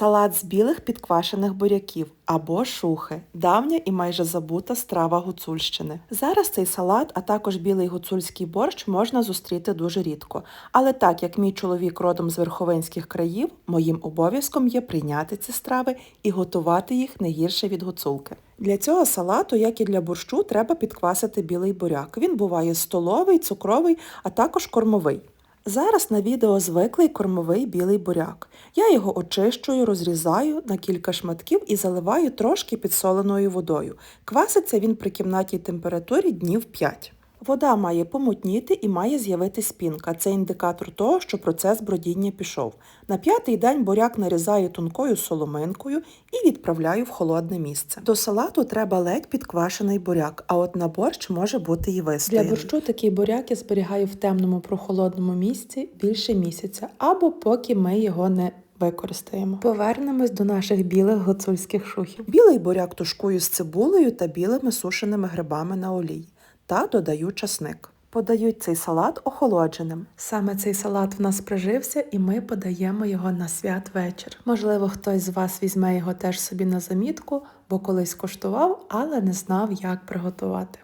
Салат з білих підквашених буряків або шухи давня і майже забута страва гуцульщини. Зараз цей салат, а також білий гуцульський борщ можна зустріти дуже рідко. Але так як мій чоловік родом з верховинських країв, моїм обов'язком є прийняти ці страви і готувати їх не гірше від гуцулки. Для цього салату, як і для борщу, треба підквасити білий буряк. Він буває столовий, цукровий, а також кормовий. Зараз на відео звиклий кормовий білий буряк. Я його очищую, розрізаю на кілька шматків і заливаю трошки підсоленою водою. Кваситься він при кімнатній температурі днів 5. Вода має помутніти і має з'явитись пінка. Це індикатор того, що процес бродіння пішов. На п'ятий день буряк нарізаю тонкою соломинкою і відправляю в холодне місце. До салату треба ледь підквашений буряк, а от на борщ може бути і вистояний. Для борщу такий буряк я зберігаю в темному прохолодному місці більше місяця, або поки ми його не використаємо. Повернемось до наших білих гуцульських шухів. Білий буряк тушкую з цибулею та білими сушеними грибами на олії та додаю часник. Подають цей салат охолодженим. Саме цей салат в нас прижився, і ми подаємо його на свят вечір. Можливо, хтось з вас візьме його теж собі на замітку, бо колись коштував, але не знав, як приготувати.